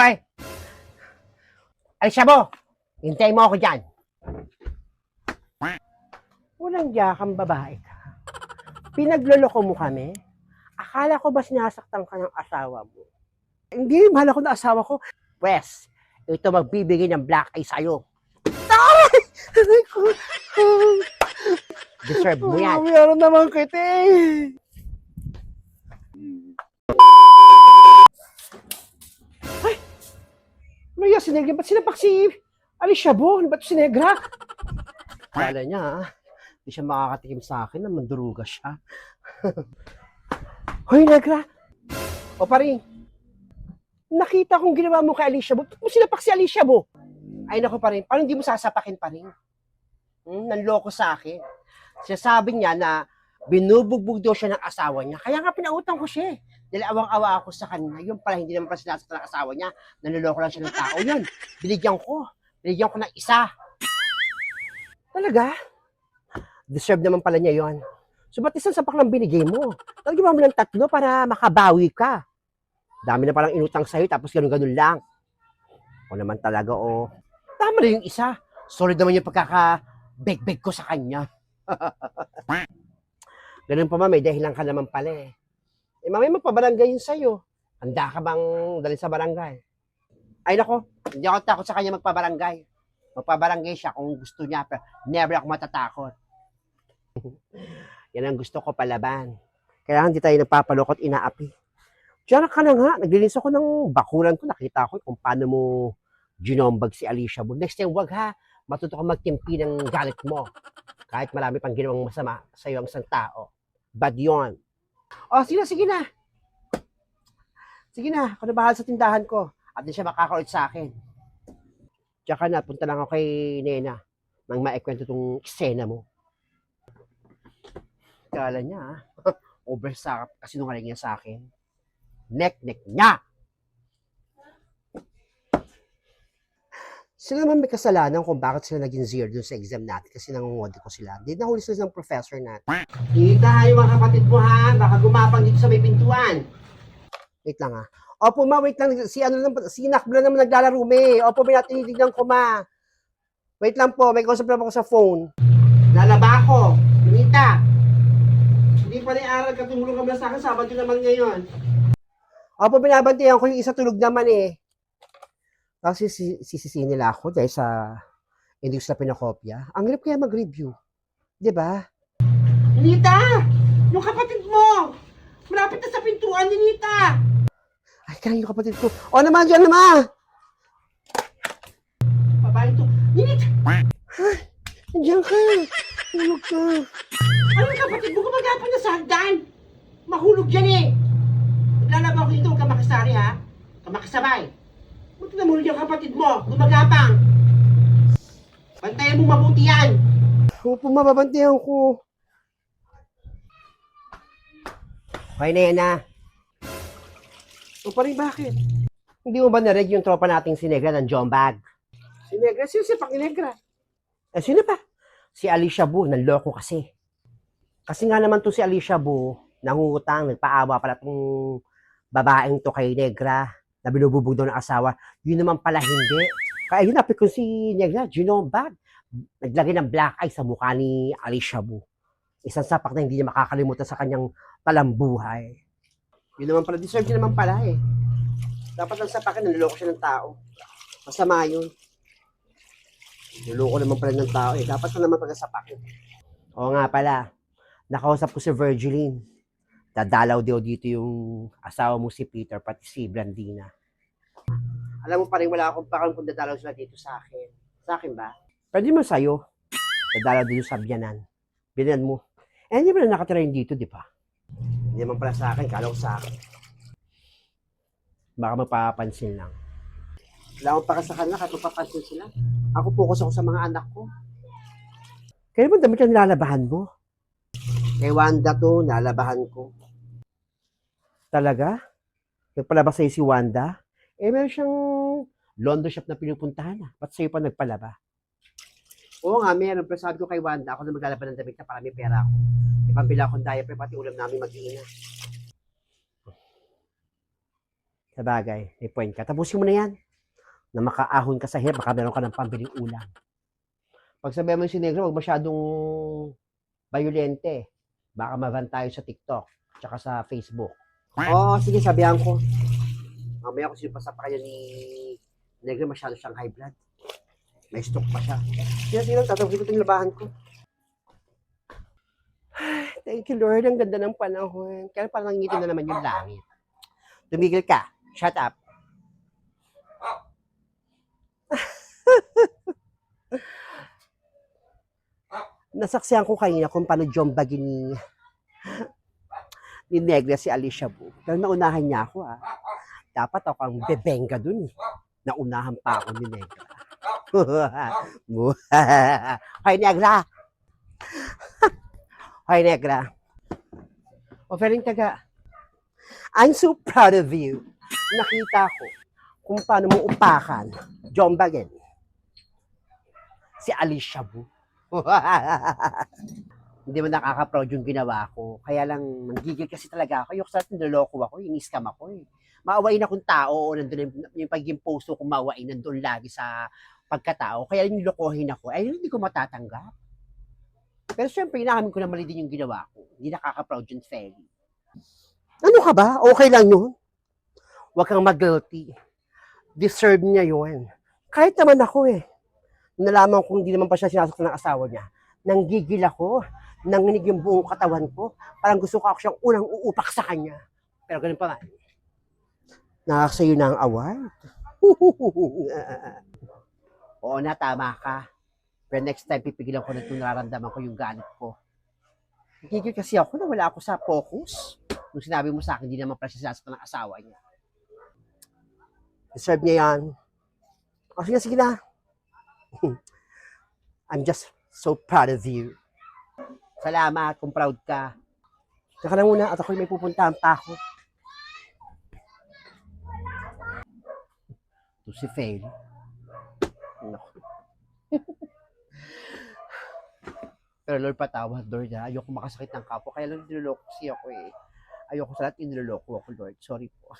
Hoy! Alicia mo! Hintayin mo ako dyan. Walang yakang babae ka. Pinagloloko mo kami? Akala ko ba sinasaktan ka ng asawa mo? Hindi, mahal ako ng asawa ko. Pwes, ito magbibigay ng black eye sa'yo. Deserve mo yan. Meron naman kita eh. Ano yan, si Negra? Ba't sinapak si Alicia Bo? Ano ba ito si Negra? Kala niya, ah. Hindi siya makakatikim sa akin na manduruga siya. Hoy, Negra! O paring, nakita kong ginawa mo kay Alicia Bo. Ba't mo sinapak si Alicia Bo? Ay, naku paring, parang hindi mo sasapakin paring. Hmm, nanloko sa akin. Sinasabi niya na binubugbog daw siya ng asawa niya. Kaya nga pinautang ko siya eh. Dahil awang-awa ako sa kanya. Yun pala, hindi naman pala sinasaktan ng asawa niya. Nanloloko lang siya ng tao. Yun, binigyan ko. Binigyan ko ng isa. Talaga? Deserve naman pala niya yon. So, ba't isang sapak lang binigay mo? Talagang mo ng tatlo para makabawi ka. Dami na palang inutang sa'yo, tapos ganun-ganun lang. O naman talaga, o. Tama na yung isa. Solid naman yung pagkaka-beg-beg ko sa kanya. Ganun pa ma, may dahilan ka naman pala eh. Eh, mamaya magpabarangay yun sa'yo. Handa ka bang dalhin sa barangay? Ay nako, hindi ako takot sa kanya magpabarangay. Magpabarangay siya kung gusto niya, pero never ako matatakot. Yan ang gusto ko palaban. Kaya hindi tayo nagpapalokot inaapi. Diyan ka na nga, naglilinis ako ng bakulan ko, nakita ko kung paano mo ginombag si Alicia Bo. Next time, wag ha, matuto ka magtimpi ng galit mo. Kahit marami pang ginawang masama sa iyo ang isang tao. Bad yun. O, sige na, sige na. Sige na, ako na sa tindahan ko. At di siya makakaulit sa akin. Tsaka na, punta lang ako kay Nena nang maikwento tong eksena mo. Kala niya, ah, oversakap kasi nungaling niya sa akin. Nek-nek niya! Sila naman may kasalanan kung bakit sila naging zero dun sa exam natin kasi nangungodi ko sila. Hindi nahuli sila ng professor natin. Kita yung mga kapatid mo ha, baka gumapang dito sa may pintuan. Wait lang ha. Opo ma, wait lang. Si ano lang, si Nakbla naman naglalaro me. Opo, may natinitignan ko ma. Wait lang po, may kausap lang ako sa phone. Lalaba ako. Lunita. Hindi pa rin aral ka, tumulong ka ba sa akin, Sabado naman ngayon. Opo, binabantayan ko yung isa tulog naman eh. Si, sisisi nila ako dahil sa hindi ko sila pinakopya. Ang hirap kaya mag-review. Di ba? Nita! Yung kapatid mo! Malapit na sa pintuan ni Nita! Ay, kaya yung kapatid ko. O naman, dyan naman! Babae to. Nita! Ay, nandiyan ka. Tulog ka. Ano yung kapatid mo? Gumagapang na sa hagdan. Mahulog dyan eh. Naglalaba ko dito, huwag ka makasari ha. Huwag ka makasabay. Na mahulog yung kapatid mo. Gumagapang. Bantayan mo mabuti yan. Opo, mababantayan ko. Okay na yan na. O pa rin bakit? Hindi mo ba narig yung tropa nating si Negra ng John Bag? Si Negra? Sino si Pang Negra? Eh, sino pa? Si Alicia Bu, nanloko kasi. Kasi nga naman to si Alicia Bu, nangungutang, nagpaawa pala tong babaeng to kay Negra na binububog daw ng asawa. Yun naman pala hindi. Kaya hinapit ko si Negra, Genome Bag. Naglagay ng black eye sa mukha ni Alicia Bu. Isang sapak na hindi niya makakalimutan sa kanyang talambuhay. Yun naman pala, deserve niya naman pala eh. Dapat lang sapakin, naluloko siya ng tao. Masama yun. Niloko naman pala ng tao eh. Dapat na naman pala sapakin. Oo nga pala, nakausap ko si Virgiline. Dadalaw daw dito yung asawa mo si Peter, pati si Blandina. Alam mo pa rin, wala akong pakialam kung dadalaw sila dito sa akin. Sa akin ba? Pwede mo sa'yo. Dadalaw dito sa biyanan. Biyanan mo. Eh, hindi mo na nakatira yun dito, di ba? Hindi naman pala sa akin, kala ko sa akin. Baka mapapansin lang. Wala akong paka sa kanila, mapapansin sila. Ako focus ako sa mga anak ko. Kaya mo damit yung nilalabahan mo? Kay Wanda to, nalabahan ko. Talaga? Nagpalaba sa'yo si Wanda? Eh, meron siyang laundry shop na pinupuntahan na. Ba't sa'yo pa nagpalaba? Oo nga, meron. Pero sabi ko kay Wanda, ako na maglalaban ng damit na para may pera ako. May pambila akong diaper, pati ulam namin mag-iina. Sa bagay, may point ka. Tapusin mo na yan. Na makaahon ka sa hirap, baka meron ka ng pambiling ulam. Pag sabihan mo si Negro, huwag masyadong violente. Baka mavan tayo sa TikTok, tsaka sa Facebook. Oo, sige, sabihan ko. Mamaya ko sino pa sa kanya ni Negro, masyado siyang high blood. May stroke pa siya. Sige, sige, tatawagin ko itong labahan ko. Thank you, Lord. Ang ganda ng panahon. Kaya parang ngiti na naman yung langit. Tumigil ka. Shut up. Nasaksihan ko kanina kung paano jombagi ni ni Negra si Alicia Bu. Pero naunahan niya ako ah. Dapat ako ang bebenga dun eh. Naunahan pa ako ni Negra. Hoy Negra! Hoy Negra! Offering taga. I'm so proud of you. Nakita ko kung paano mo upakan, jombagin, si Alicia Bu. Hindi mo nakaka-proud yung ginawa ko. Kaya lang, manggigil kasi talaga ako. Yung sa niloloko ako, yung scam ako eh. Maawain akong tao o nandun yung, yung pagiging puso ko maawain nandun lagi sa pagkatao. Kaya yung nilokohin ako, ay hindi ko matatanggap. Pero syempre, inamin ko na mali din yung ginawa ko. Hindi nakaka-proud yung Feli. Ano ka ba? Okay lang yun. Huwag kang mag-guilty. Deserve niya yun. Kahit naman ako eh. Nalaman ko hindi naman pa siya sinasok ng asawa niya. Nanggigil ako. Nanginig yung buong katawan ko. Parang gusto ko ako siyang unang uupak sa kanya. Pero ganun pa man. Nakakasayo na ang award. Oo na, tama ka. Pero next time, pipigilan ko na itong nararamdaman ko yung galit ko. Nagigil kasi ako na wala ako sa focus. Nung sinabi mo sa akin, hindi naman pala siya sinasok ng asawa niya. Deserve niya yan. O sige, sige na. I'm just so proud of you. Salamat kung proud ka. Saka na muna at ako'y may pupuntahan pa ako. Ito si Faye. Naku. Pero Lord, patawad, Lord, ha? Ayoko makasakit ng kapo. Kaya lang niloloko siya ako eh. Ayoko sa lahat iniloloko ako, Lord. Sorry po.